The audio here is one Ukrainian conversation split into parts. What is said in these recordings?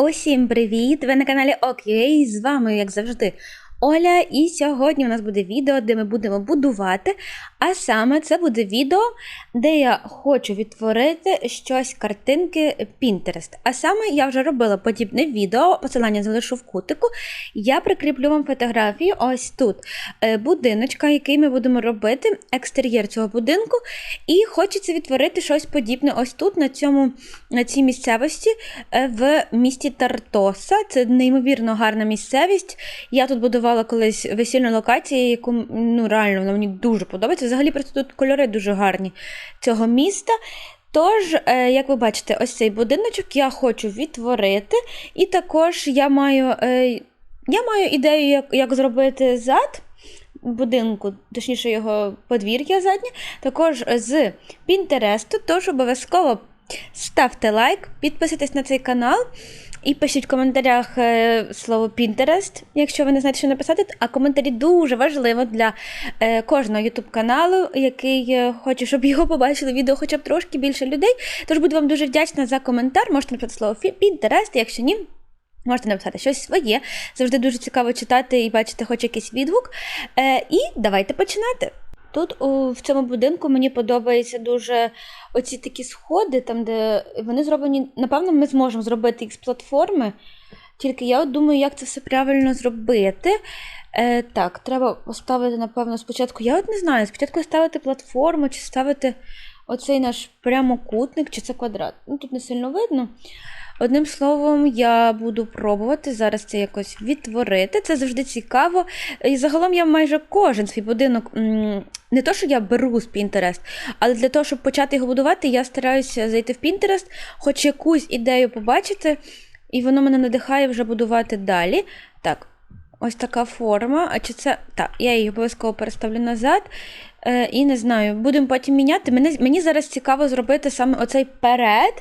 Усім привіт! Ви на каналі Окей, з вами, як завжди, Оля. І сьогодні у нас буде відео, де ми будемо будувати. А саме це буде відео, де я хочу відтворити щось картинки Pinterest. А саме я вже робила подібне відео, посилання залишу в кутику. Я прикріплю вам фотографію ось тут е, будиночка, який ми будемо робити, екстер'єр цього будинку. І хочеться відтворити щось подібне ось тут, на цьому, на цій місцевості е, в місті Тартоса. Це неймовірно гарна місцевість. Я тут будувала колись весільну локацію, яку ну, реально вона мені дуже подобається. Взагалі просто тут кольори дуже гарні цього міста. Тож, е, як ви бачите, ось цей будиночок я хочу відтворити. І також я маю е, я маю ідею, як, як зробити зад будинку, точніше, його подвір'я заднє, також з Пінтересту. Тож обов'язково ставте лайк, підписуйтесь на цей канал. І пишіть в коментарях е, слово Pinterest, якщо ви не знаєте, що написати. А коментарі дуже важливо для е, кожного youtube каналу, який е, хоче, щоб його побачили відео хоча б трошки більше людей. Тож буду вам дуже вдячна за коментар. Можете написати слово Pinterest, якщо ні. Можете написати щось своє. Завжди дуже цікаво читати і бачити хоч якийсь відгук. Е, І давайте починати. Тут у, в цьому будинку мені подобаються дуже оці такі сходи, там, де вони зроблені. Напевно, ми зможемо зробити їх з платформи. Тільки я от думаю, як це все правильно зробити. Е, Так, треба поставити, напевно, спочатку. Я от не знаю, спочатку ставити платформу, чи ставити оцей наш прямокутник, чи це квадрат. Ну, Тут не сильно видно. Одним словом, я буду пробувати зараз це якось відтворити. Це завжди цікаво. І загалом я майже кожен свій будинок. Не то, що я беру з Pinterest, але для того, щоб почати його будувати, я стараюся зайти в Pinterest, хоч якусь ідею побачити, і воно мене надихає вже будувати далі. Так, ось така форма. А чи це. Так, я її обов'язково переставлю назад. Е, І не знаю, будемо потім міняти. Мені, Мені зараз цікаво зробити саме оцей перед.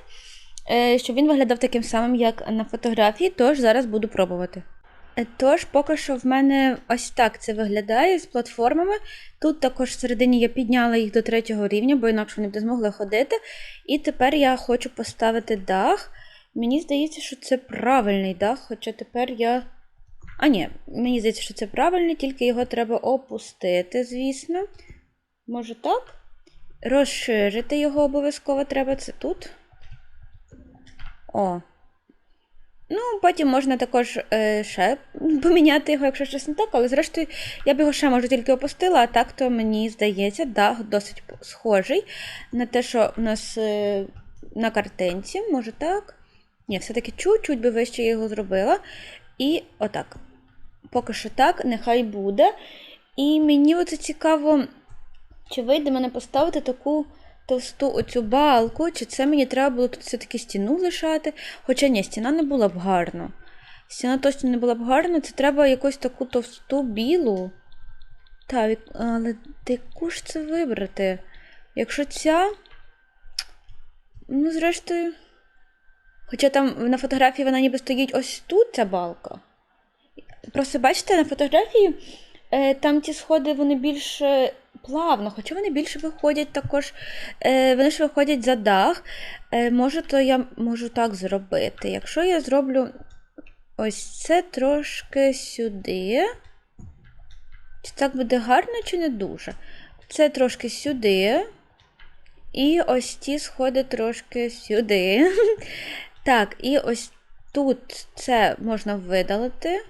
Е, щоб він виглядав таким самим, як на фотографії, тож зараз буду пробувати. Е, тож, поки що в мене ось так це виглядає з платформами. Тут також всередині я підняла їх до третього рівня, бо інакше вони б не змогли ходити. І тепер я хочу поставити дах. Мені здається, що це правильний дах, хоча тепер я. А, ні, мені здається, що це правильний, тільки його треба опустити, звісно. Може так? Розширити його обов'язково треба це тут. О. Ну, потім можна також е, ще поміняти його, якщо щось не так, але зрештою я б його ще може тільки опустила, а так то мені здається, дах досить схожий на те, що у нас е, на картинці, може так. Ні, все-таки чуть-чуть би вище його зробила. І отак. Поки що так, нехай буде. І мені оце цікаво, чи вийде мене поставити таку товсту оцю балку, чи це мені треба було тут все-таки стіну лишати. Хоча ні, стіна не була б гарна. Стіна точно не була б гарна, це треба якусь таку товсту білу. Так, але яку ж це вибрати? Якщо ця. Ну, зрештою. Хоча там на фотографії вона ніби стоїть ось тут ця балка. Просто бачите, на фотографії е, там ті сходи вони більш плавно, хоча вони більше виходять також, е, вони ж виходять за дах. Е, Може, то я можу так зробити. Якщо я зроблю ось це трошки сюди. Чи так буде гарно, чи не дуже? Це трошки сюди. І ось ті сходи трошки сюди. Так, і ось тут це можна видалити.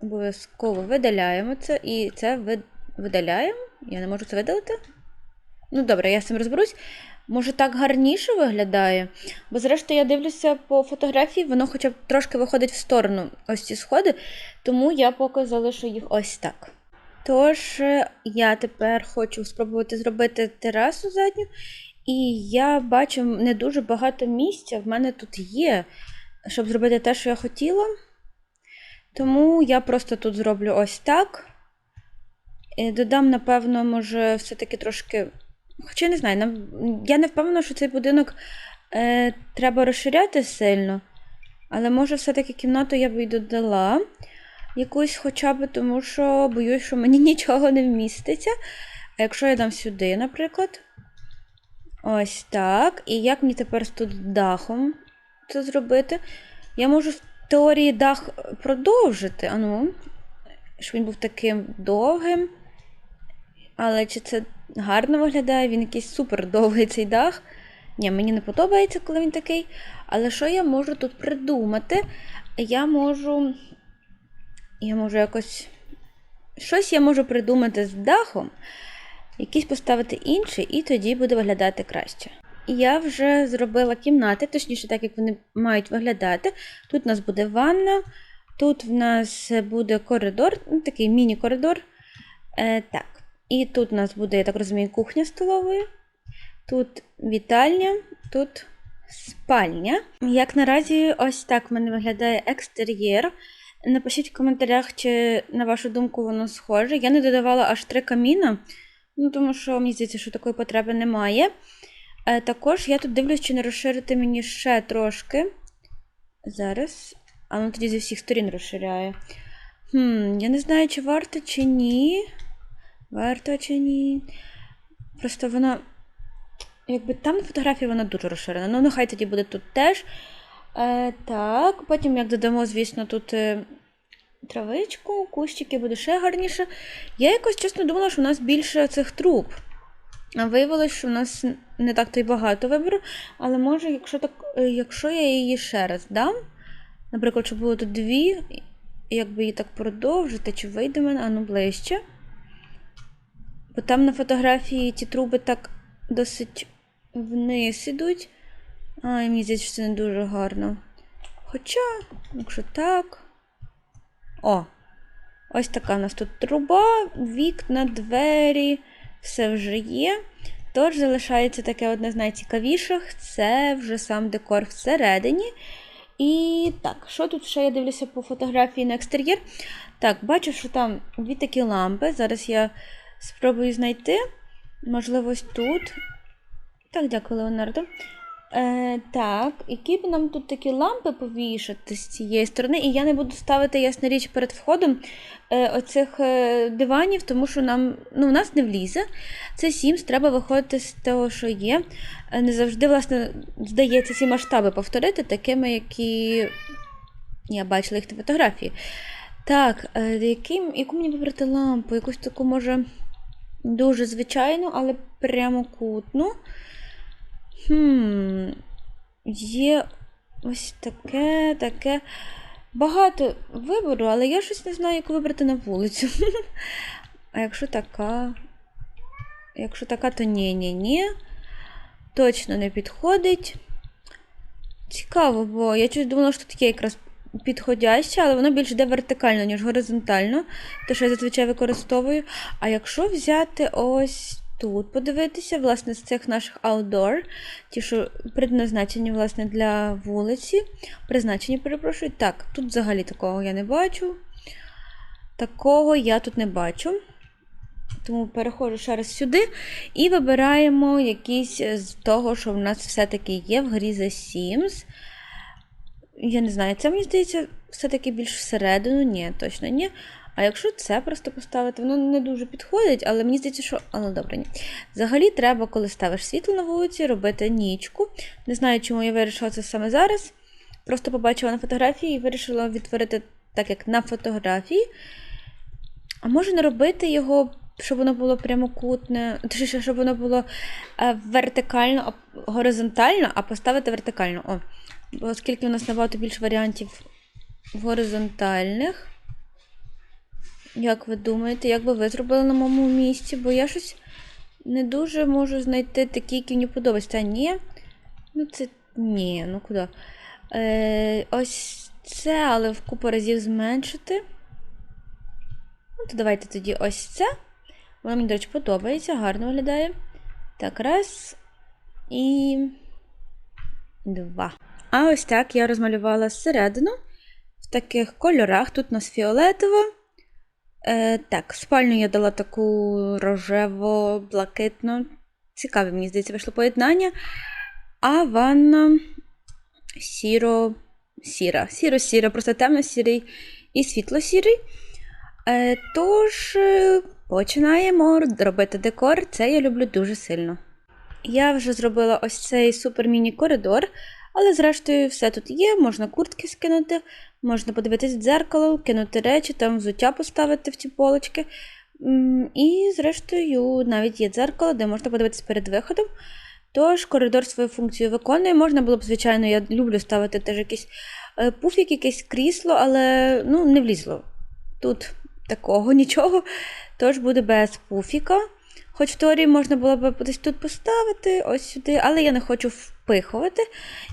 Обов'язково видаляємо це і це видаляємо. Я не можу це видалити? Ну, добре, я з цим розберусь. Може, так гарніше виглядає? Бо, зрештою, я дивлюся по фотографії, воно хоча б трошки виходить в сторону ось ці сходи, тому я поки залишу їх ось так. Тож, я тепер хочу спробувати зробити терасу задню, і я бачу не дуже багато місця в мене тут є, щоб зробити те, що я хотіла. Тому я просто тут зроблю ось так. Додам, напевно, може, все-таки трошки. Хоча не знаю, я не впевнена, що цей будинок е, треба розширяти сильно. Але може все-таки кімнату я б і додала якусь хоча б, тому що боюсь, що мені нічого не вміститься. А якщо я дам сюди, наприклад. Ось так. І як мені тепер тут дахом це зробити? Я можу в теорії дах продовжити. Ану, щоб він був таким довгим. Але чи це гарно виглядає? Він якийсь супер довгий цей дах. Ні, мені не подобається, коли він такий. Але що я можу тут придумати? Я можу. Я можу якось. Щось я можу придумати з дахом, якийсь поставити інший, і тоді буде виглядати краще. Я вже зробила кімнати, точніше, так як вони мають виглядати. Тут у нас буде ванна, тут в нас буде коридор, ну, такий міні-коридор. Е, так. І тут у нас буде, я так розумію, кухня столовою. Тут вітальня, тут спальня. Як наразі, ось так в мене виглядає екстер'єр. Напишіть в коментарях, чи, на вашу думку, воно схоже. Я не додавала аж три каміна, ну, тому що мені здається, що такої потреби немає. Е, також я тут дивлюсь, чи не розширити мені ще трошки. Зараз. А ну тоді зі всіх сторін розширяю. Хм, Я не знаю, чи варто, чи ні. Варто чи ні. Просто вона. Якби там на фотографії вона дуже розширена. Ну, нехай тоді буде тут теж. Е, Так, потім, як додамо, звісно, тут е, травичку, кущики буде ще гарніше. Я якось чесно думала, що у нас більше цих труб. А виявилось, що в нас не так то й багато вибору, але може, якщо так, е, якщо я її ще раз дам, наприклад, щоб було тут дві, якби її так продовжити, чи вийде мене, а ну ближче. Бо там на фотографії ті труби так досить вниз ідуть. Ай, мені здається, що це не дуже гарно. Хоча, якщо так. О! Ось така у нас тут труба, вікна, двері, все вже є. Тож залишається таке одне з найцікавіших це вже сам декор всередині. І так, що тут ще я дивлюся по фотографії на екстер'єр? Так, бачу, що там дві такі лампи. Зараз я спробую знайти. Можливо, ось тут. Так, дякую, Леонардо. Е, Так, які б нам тут такі лампи повішати з цієї сторони, і я не буду ставити, ясна річ, перед входом е, оцих е, диванів, тому що нам ну, у нас не влізе. Це Sims, треба виходити з того, що є. Е, Не завжди, власне, здається, ці масштаби повторити, такими, які я бачила їх на фотографії. Так, е, яким, яку мені вибрати лампу? Якусь таку, може, дуже звичайну, але прямокутну. Хм, є ось таке, таке. Багато вибору, але я щось не знаю, яку вибрати на вулицю. А якщо така. Якщо така, то ні-ні-ні. Точно не підходить. Цікаво, бо я щось думала, що таке якраз підходяще, але воно більш йде вертикально, ніж горизонтально, те, що я зазвичай використовую. А якщо взяти ось тут, подивитися, власне, з цих наших outdoor, ті, що предназначені, власне, для вулиці, призначені, перепрошую. Так, тут взагалі такого я не бачу. Такого я тут не бачу. Тому переходжу ще раз сюди і вибираємо якийсь з того, що в нас все-таки є в грі The Sims. Я не знаю, це мені здається, все-таки більш всередину, ні, точно ні. А якщо це просто поставити, воно не дуже підходить, але мені здається, що. А, ну добре, ні. Взагалі треба, коли ставиш світло на вулиці, робити нічку. Не знаю, чому я вирішила це саме зараз. Просто побачила на фотографії і вирішила відтворити так, як на фотографії. А може не робити його, щоб воно було прямокутне, точніше, щоб воно було е, вертикально, горизонтально, а поставити вертикально. О. Оскільки у нас набагато більше варіантів горизонтальних. Як ви думаєте, як би ви зробили на моєму місці? Бо я щось не дуже можу знайти такі, які мені подобаються. Та ні. Ну, це ні, ну куди? Е, ось це, але в купу разів зменшити. Ну, то давайте тоді ось це. Воно мені, до речі, подобається, гарно виглядає. Так, раз. І. Два. А ось так я розмалювала зсередину в таких кольорах. Тут у нас фіолетово. Е, так, спальню я дала таку рожево-блакитну. Цікаве, мені здається, вийшло поєднання. А ванна сіро. Сіра. Сіро-сіра, просто темно-сірий і світло-сірий. Е, тож, е, починаємо робити декор. Це я люблю дуже сильно. Я вже зробила ось цей супер міні-коридор, Але зрештою все тут є, можна куртки скинути, можна подивитись в дзеркало, кинути речі, там взуття поставити в ці полочки. І, зрештою, навіть є дзеркало, де можна подивитись перед виходом. Тож коридор свою функцію виконує. Можна було б, звичайно, я люблю ставити теж якийсь е, пуфік, якесь крісло, але ну, не влізло. Тут такого нічого. Тож буде без пуфіка. Хоч в теорії можна було б десь тут поставити, ось сюди, але я не хочу впихувати.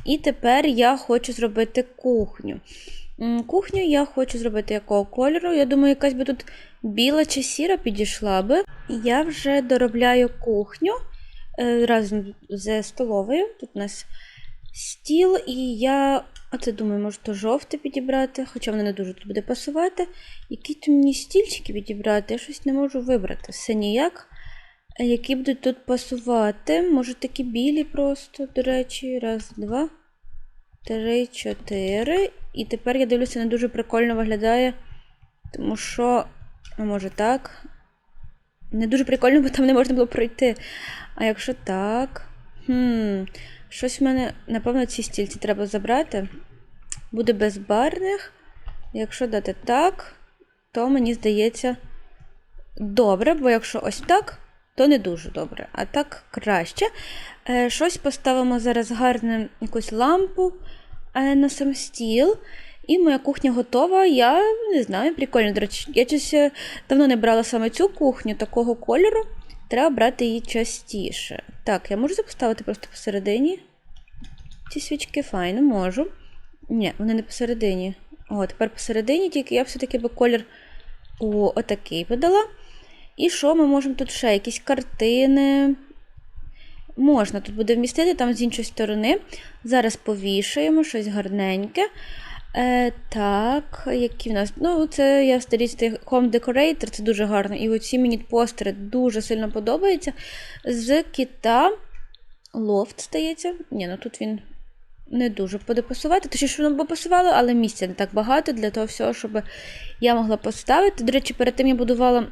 І тепер я хочу зробити кухню. Кухню я хочу зробити якого кольору. Я думаю, якась би тут біла чи сіра підійшла би. Я вже доробляю кухню е, разом з столовою. Тут у нас стіл, і я оце думаю, може то жовте підібрати, хоча воно не дуже тут буде пасувати. Які то мені стільчики підібрати, я щось не можу вибрати. Все ніяк. Які будуть тут пасувати? Може такі білі просто, до речі. Раз, два, три, чотири. І тепер я дивлюся, не дуже прикольно виглядає. Тому що, ну, може так. Не дуже прикольно, бо там не можна було пройти. А якщо так. Хм, щось в мене, напевно, ці стільці треба забрати. Буде безбарних. Якщо дати так, то мені здається добре, бо якщо ось так, то не дуже добре. А так краще. Е, щось поставимо зараз гарне, якусь лампу е, на сам стіл. І моя кухня готова. Я не знаю, прикольно. До речі, я щось е, давно не брала саме цю кухню такого кольору. Треба брати її частіше. Так, я можу поставити просто посередині. Ці свічки файно, можу. Ні, вони не посередині. О, тепер посередині, тільки я все-таки би колір о, отакий подала. І що ми можемо тут ще? Якісь картини. Можна тут буде вмістити, там з іншої сторони. Зараз повішаємо щось гарненьке. Е, так, які в нас. Ну, це я старістий Home Decorator, це дуже гарно. І оці мені постери дуже сильно подобаються. З кита лофт стається. Ні, ну тут він не дуже буде пасувати. Точніше, воно б але місця не так багато для того всього, щоб я могла поставити. До речі, перед тим я будувала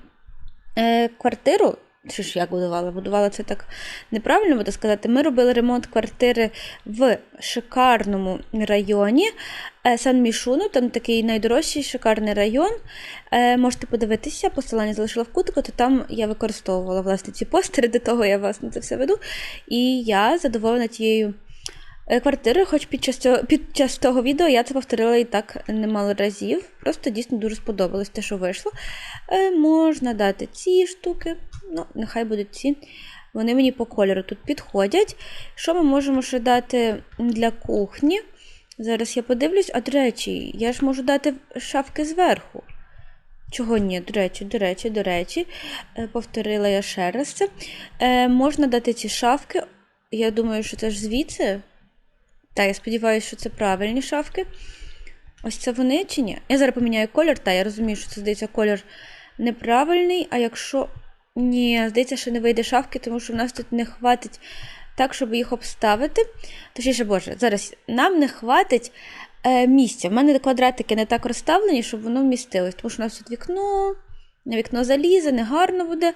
е, квартиру. Чи ж як будувала? Будувала це так неправильно буде сказати. Ми робили ремонт квартири в шикарному районі е, Сан-Мішуну, там такий найдорожчий шикарний район. Е, Можете подивитися, посилання залишила в кутику, то там я використовувала власне ці постери, до того я вас на це все веду. І я задоволена тією е, квартирою, хоч під час, цього, під час того відео я це повторила і так немало разів. Просто дійсно дуже сподобалось те, що вийшло. Е, Можна дати ці штуки. Ну, нехай будуть ці. Вони мені по кольору тут підходять. Що ми можемо ще дати для кухні? Зараз я подивлюсь, а до речі, я ж можу дати шафки зверху. Чого ні, до речі, до речі, до речі, Е, повторила я ще раз це. Можна дати ці шафки. Я думаю, що це ж звідси. Та, я сподіваюся, що це правильні шафки. Ось це вони чи ні? Я зараз поміняю колір, та я розумію, що це здається колір неправильний, а якщо. Ні, здається, що не вийде шафки, тому що в нас тут не хватить так, щоб їх обставити. Точніше, Боже, зараз нам не хватить е, місця. В мене квадратики не так розставлені, щоб воно вмістилось, тому що у нас тут вікно, на вікно залізе, не гарно буде.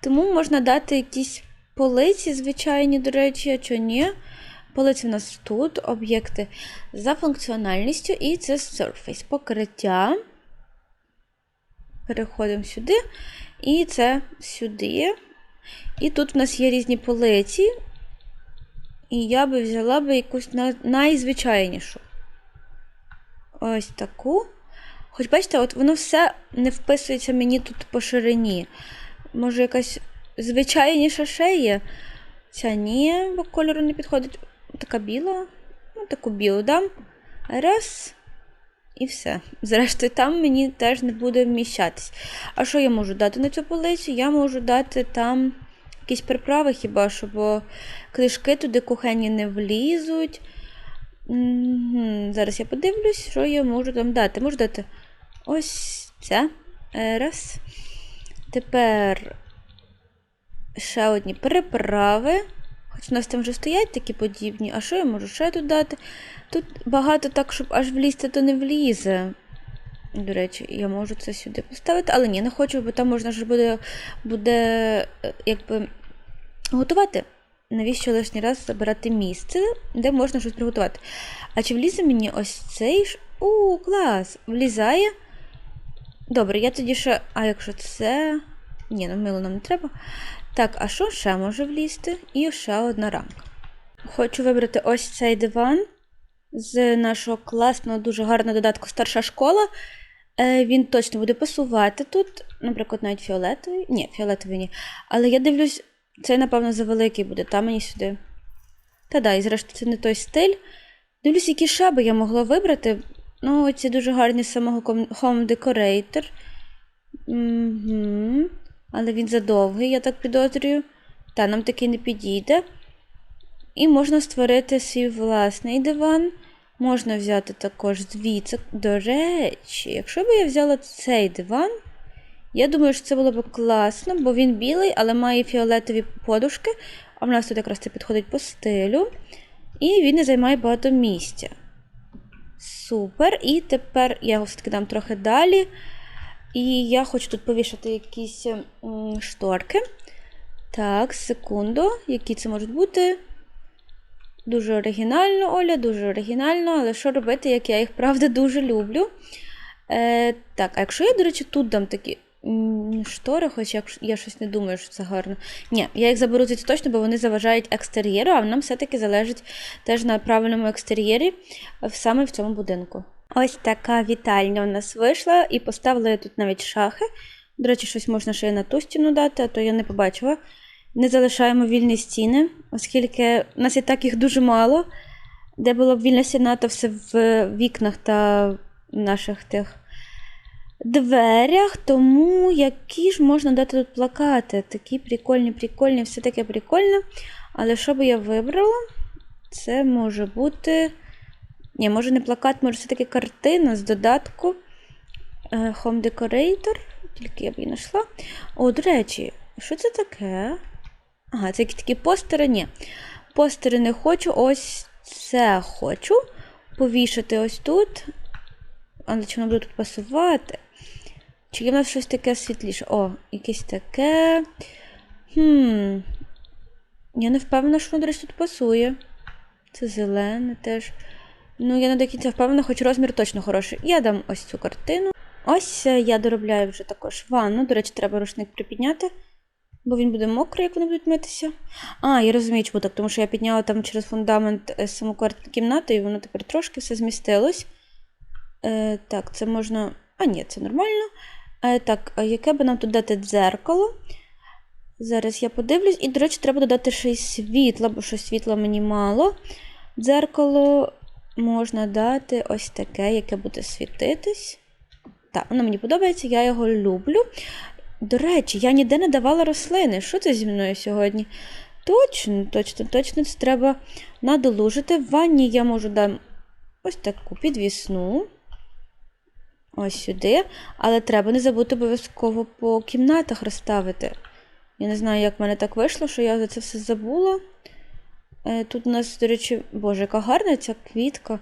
Тому можна дати якісь полиці, звичайні, до речі, а що ні. Полиці в нас тут, об'єкти за функціональністю, і це Surface, покриття. Переходимо сюди. І це сюди. І тут в нас є різні полиці. І я би взяла би якусь найзвичайнішу. Ось таку. Хоч бачите, от воно все не вписується мені тут по ширині. Може, якась звичайніша ще є. Ця ні, бо кольору не підходить. Така біла. Ну, таку білу дам. Раз. І все. Зрештою, там мені теж не буде вміщатись. А що я можу дати на цю полицю? Я можу дати там якісь приправи хіба що, бо книжки туди кухенні не влізуть. Мгм, Зараз я подивлюсь, що я можу там дати. Можу дати ось це. Е, Раз. Тепер ще одні приправи. Хоч у нас там вже стоять такі подібні, а що я можу ще тут дати? Тут багато так, щоб аж влізти, то не влізе. До речі, я можу це сюди поставити, але ні, не хочу, бо там можна ж буде, буде е, якби готувати. навіщо лишній раз забирати місце, де можна щось приготувати. А чи влізе мені ось цей ж. У, клас! Влізає. Добре, я тоді ще. А якщо це. Ні, ну мило нам не треба. Так, а що ще може влізти? І ще одна рамка. Хочу вибрати ось цей диван з нашого класного, дуже гарного додатку Старша школа. Е, Він точно буде пасувати тут, наприклад, навіть фіолетовий. Ні, фіолетовий ні. Але я дивлюсь, цей, напевно, завеликий буде, там мені сюди. Та да, і зрештою, це не той стиль. Дивлюсь, які шаби я могла вибрати. Ну, оці дуже гарні самого Home Decorator. Угу. Але він задовгий, я так підозрюю. Та нам такий не підійде. І можна створити свій власний диван. Можна взяти також звідси. До речі, якщо б я взяла цей диван, я думаю, що це було б класно, бо він білий, але має фіолетові подушки, а в нас тут якраз це підходить по стилю. І він не займає багато місця. Супер. І тепер я його все-таки дам трохи далі. І я хочу тут повішати якісь м, шторки. Так, секунду. Які це можуть бути? Дуже оригінально, Оля, дуже оригінально, але що робити, як я їх правда дуже люблю. Е, так, а якщо я, до речі, тут дам такі штори, хоч я, я щось не думаю, що це гарно. Ні, я їх заберу звідси точно, бо вони заважають екстер'єру, а нам все-таки залежить теж на правильному екстер'єрі саме в цьому будинку. Ось така вітальня у нас вийшла, і поставила я тут навіть шахи. До речі, щось можна ще й на ту стіну дати, а то я не побачила. Не залишаємо вільні стіни, оскільки в нас і так їх дуже мало. Де була б вільна стіна, то все в вікнах та наших тих дверях. Тому які ж можна дати тут плакати? Такі прикольні, прикольні, все таке прикольне. Але що би я вибрала? Це може бути. Ні, може не плакат, може все-таки картина з додатку е, Home Decorator. Тільки я б її знайшла. О, до речі, що це таке? Ага, це якісь такі постери. Ні. Постери не хочу. Ось це хочу повішати ось тут. Але чи воно буде тут пасувати? Чи є в нас щось таке світліше? О, якесь таке. Хм. Я не впевнена, що воно, до тут пасує. Це зелене теж. Ну, я не до кінця впевнена, хоч розмір точно хороший. Я дам ось цю картину. Ось е, я доробляю вже також ванну. До речі, треба рушник припідняти, бо він буде мокрий, як вони будуть митися. А, я розумію, чому так, тому що я підняла там через фундамент е, саму кімнату, і воно тепер трошки все змістилось. Е, так, це можна. А, ні, це нормально. Е, так, яке би нам тут дати дзеркало? Зараз я подивлюсь. І, до речі, треба додати ще й світла, бо що світла мені мало. Дзеркало можна дати ось таке, яке буде світитись. Так, воно мені подобається, я його люблю. До речі, я ніде не давала рослини. Що це зі мною сьогодні? Точно, точно, точно, це треба надолужити. В ванні я можу дати ось таку підвісну. Ось сюди. Але треба не забути обов'язково по кімнатах розставити. Я не знаю, як в мене так вийшло, що я за це все забула. Е, Тут у нас, до речі, боже, яка гарна ця квітка,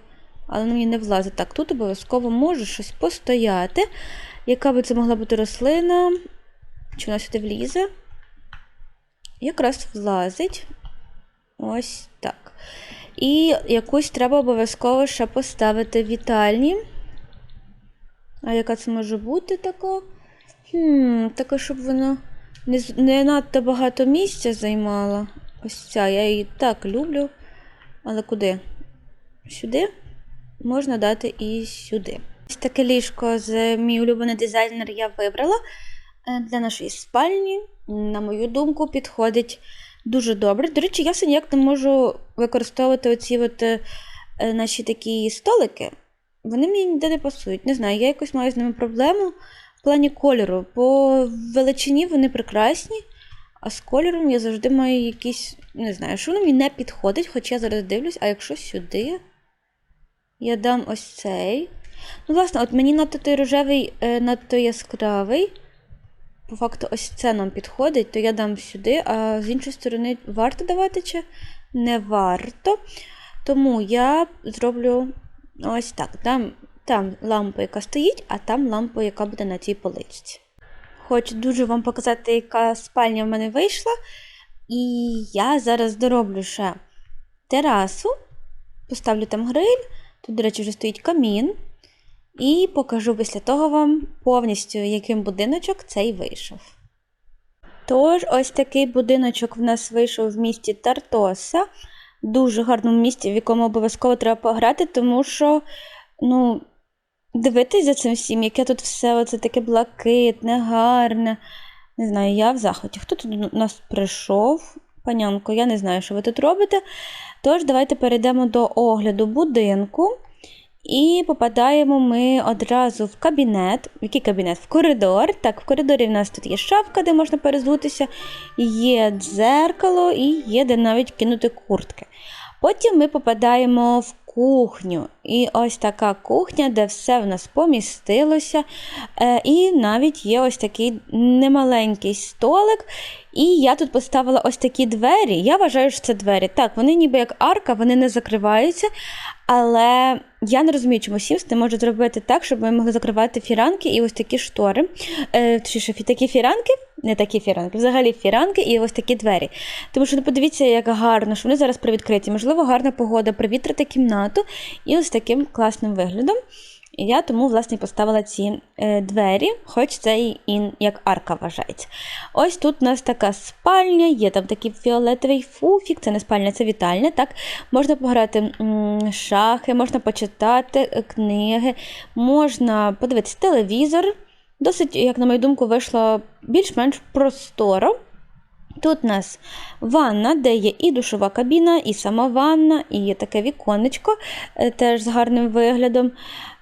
але мені не влазить. Так, тут обов'язково може щось постояти. Яка би це могла бути рослина? Чи вона сюди влізе? Якраз влазить. Ось так. І якусь треба обов'язково ще поставити вітальні. А яка це може бути така? Хм, така, щоб вона не, не надто багато місця займала. Ось ця, я її так люблю. Але куди? Сюди? Можна дати і сюди. Ось таке ліжко з мій улюблений дизайнер я вибрала е, для нашої спальні. На мою думку, підходить дуже добре. До речі, я все ніяк не можу використовувати оці от, е, наші такі столики. Вони мені ніде не пасують. Не знаю, я якось маю з ними проблему в плані кольору. По величині вони прекрасні, а з кольором я завжди маю якісь. Не знаю, що воно мені не підходить, хоча я зараз дивлюсь, а якщо сюди я дам ось цей. Ну, власне, от мені надто той рожевий е, надто яскравий. По факту, ось це нам підходить, то я дам сюди, а з іншої сторони, варто давати чи не варто. Тому я зроблю ось так. Там, там лампа, яка стоїть, а там лампа, яка буде на цій поличці. Хочу дуже вам показати, яка спальня в мене вийшла. І я зараз дороблю ще терасу, поставлю там гриль, тут, до речі, вже стоїть камін. І покажу після того вам повністю, яким будиночок цей вийшов. Тож, ось такий будиночок в нас вийшов в місті Тартоса. Дуже гарному місті, в якому обов'язково треба пограти, тому що, ну, дивитись за цим всім, яке тут все оце таке блакитне, гарне. Не знаю, я в захваті. Хто тут у нас прийшов? Панянко, я не знаю, що ви тут робите. Тож, давайте перейдемо до огляду будинку. І попадаємо ми одразу в кабінет. В який кабінет? В коридор. Так, в коридорі в нас тут є шафка, де можна перезутися, є дзеркало і є де навіть кинути куртки. Потім ми попадаємо в кухню. І ось така кухня, де все в нас помістилося. Е, і навіть є ось такий немаленький столик. І я тут поставила ось такі двері. Я вважаю, що це двері. Так, вони ніби як арка, вони не закриваються. Але я не розумію, чому Sims не може зробити так, щоб ми могли закривати фіранки і ось такі штори. Е, Точніше, такі фіранки, не такі фіранки, взагалі фіранки і ось такі двері. Тому що ну, подивіться, як гарно, що вони зараз привідкриті. Можливо, гарна погода, привітрити кімнату і ось таким класним виглядом. І я тому, власне, поставила ці е, двері, хоч це і як арка вважається. Ось тут у нас така спальня, є там такий фіолетовий фуфік, це не спальня, це вітальня. так? Можна пограти шахи, можна почитати е, книги, можна подивитися телевізор. Досить, як на мою думку, вийшло більш-менш просторо. Тут у нас ванна, де є і душова кабіна, і сама ванна, і є таке віконечко, е, теж з гарним виглядом.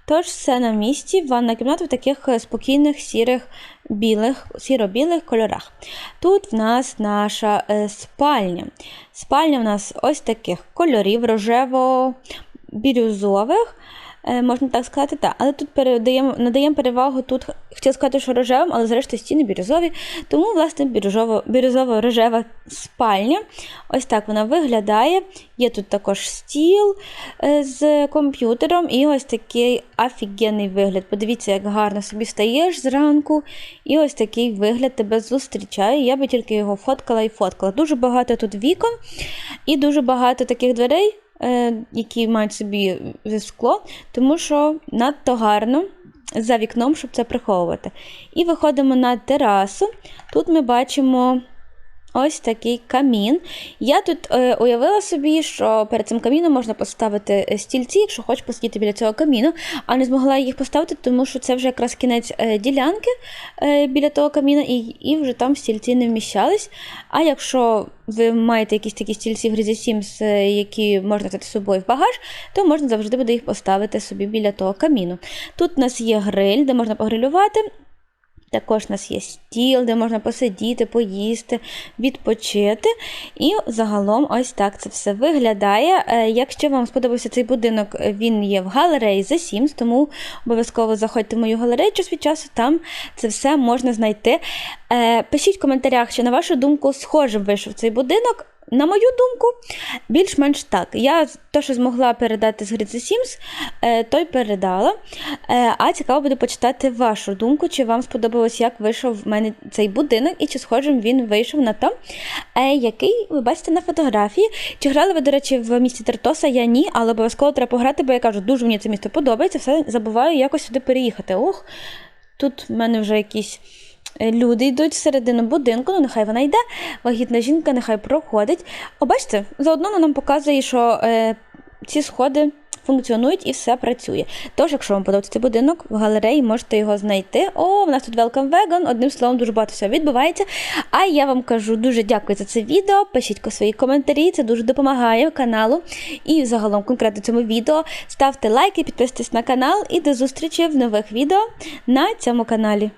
Тож все на місці, ванна кімната в таких е, спокійних сірих білих, сіро-білих кольорах. Тут в нас наша е, спальня. Спальня в нас ось таких кольорів, рожево-бірюзових. Е, можна так сказати, так. Але тут передаємо, надаємо перевагу тут, хотіла сказати, що рожевим, але зрештою стіни бірюзові. Тому, власне, бірюзово-рожева спальня. Ось так вона виглядає. Є тут також стіл е, з комп'ютером і ось такий офігенний вигляд. Подивіться, як гарно собі стаєш зранку. І ось такий вигляд тебе зустрічає. Я би тільки його фоткала і фоткала. Дуже багато тут вікон і дуже багато таких дверей. Е, які мають собі скло, тому що надто гарно за вікном, щоб це приховувати. І виходимо на терасу. Тут ми бачимо Ось такий камін. Я тут е, уявила собі, що перед цим каміном можна поставити е, стільці, якщо хочеш посидіти біля цього каміну, а не змогла їх поставити, тому що це вже якраз кінець е, ділянки е, біля того каміна, і і вже там стільці не вміщались. А якщо ви маєте якісь такі стільці в грізі Sims, е, які можна взяти з собою в багаж, то можна завжди буде їх поставити собі біля того каміну. Тут у нас є гриль, де можна погрилювати. Також у нас є стіл, де можна посидіти, поїсти, відпочити. І загалом ось так це все виглядає. Е, якщо вам сподобався цей будинок, він є в галереї The Sims, тому обов'язково заходьте в мою галерею час від часу, там це все можна знайти. Е, пишіть в коментарях, чи, на вашу думку, схожим вийшов цей будинок. На мою думку, більш-менш так. Я те, що змогла передати з гри The Sims, е, то й передала. Е, а цікаво буде почитати вашу думку, чи вам сподобалось, як вийшов в мене цей будинок, і чи схожим він вийшов на то, е, який ви бачите на фотографії. Чи грали ви, до речі, в місті Тертоса? Я ні, але обов'язково треба пограти, бо я кажу, дуже мені це місто подобається, все забуваю якось сюди переїхати. Ох, тут в мене вже якісь. Е, люди йдуть всередину будинку, ну нехай вона йде, вагітна жінка нехай проходить. О, бачите, заодно вона нам показує, що е, ці сходи функціонують і все працює. Тож, якщо вам подобається цей будинок, в галереї можете його знайти. О, в нас тут Welcome Vegan, одним словом, дуже багато всього відбувається. А я вам кажу дуже дякую за це відео. Пишіть свої коментарі, це дуже допомагає каналу. І загалом конкретно цьому відео. Ставте лайки, підписуйтесь на канал і до зустрічі в нових відео на цьому каналі.